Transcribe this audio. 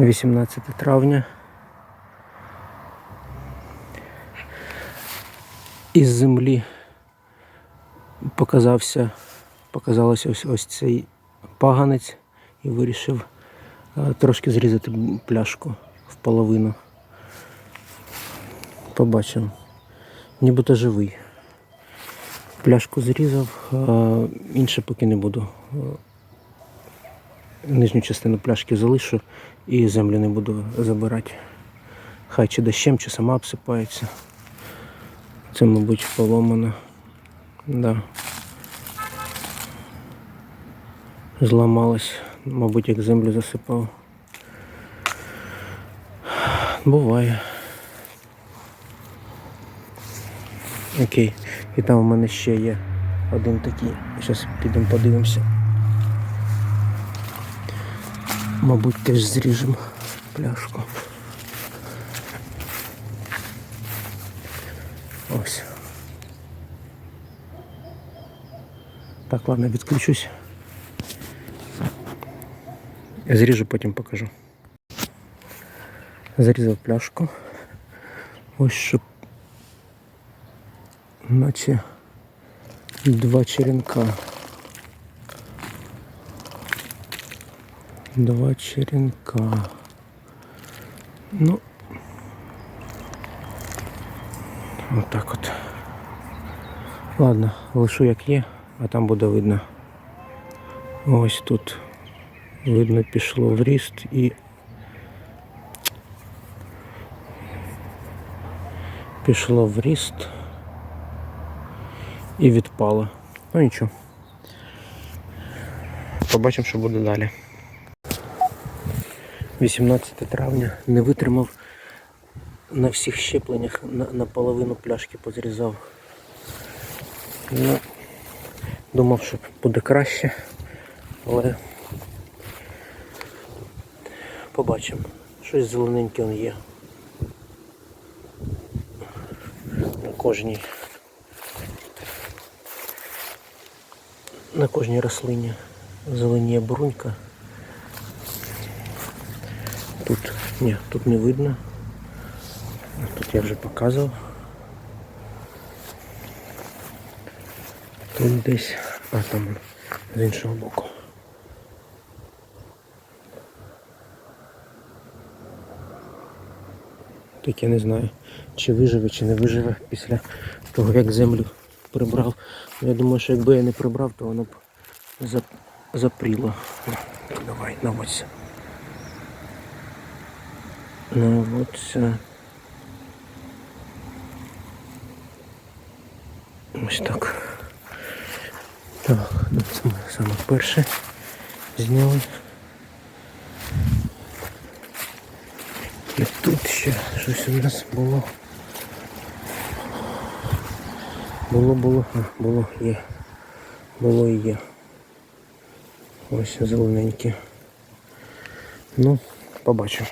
18 травня. Із землі показався, показалося ось, ось цей паганець і вирішив е, трошки зрізати пляшку в половину. Побачимо. Нібито живий. Пляшку зрізав, інше поки не буду. Нижню частину пляшки залишу і землю не буду забирати. Хай чи дощем, чи сама обсипається. Це, мабуть, поломано. Да. Зламалось, мабуть, як землю засипав. Буває. Окей. І там у мене ще є один такий. Зараз підемо подивимося. Мабуть, теж зріжемо пляшку. Ось. Так, ладно, відключусь. Зріжу, потім покажу. Зарізав пляшку. Ось щоб наче два черенка. Два черенка. Ну, вот так от. Ладно, лишу як є, а там буде видно. Ось тут видно пішло в ріст і пішло в ріст і відпало. Ну нічого. Побачимо, що буде далі. 18 травня не витримав на всіх щепленнях на, половину пляшки позрізав. Ну, думав, що буде краще, але побачимо. Щось зелененьке он є. На кожній. На кожній рослині зеленіє брунька. Тут ні, тут не видно. Тут я вже показував. Тут десь, а там з іншого боку. Так я не знаю, чи виживе, чи не виживе після того, як землю прибрав. Я думаю, що якби я не прибрав, то воно б запріло. Давай, наводься. Наводься. Ось так. Так, ну це ми саме перше зняли. І тут ще щось у нас було. Було, було, а, було, є. Було і є. Ось зелененьке. Ну, побачимо.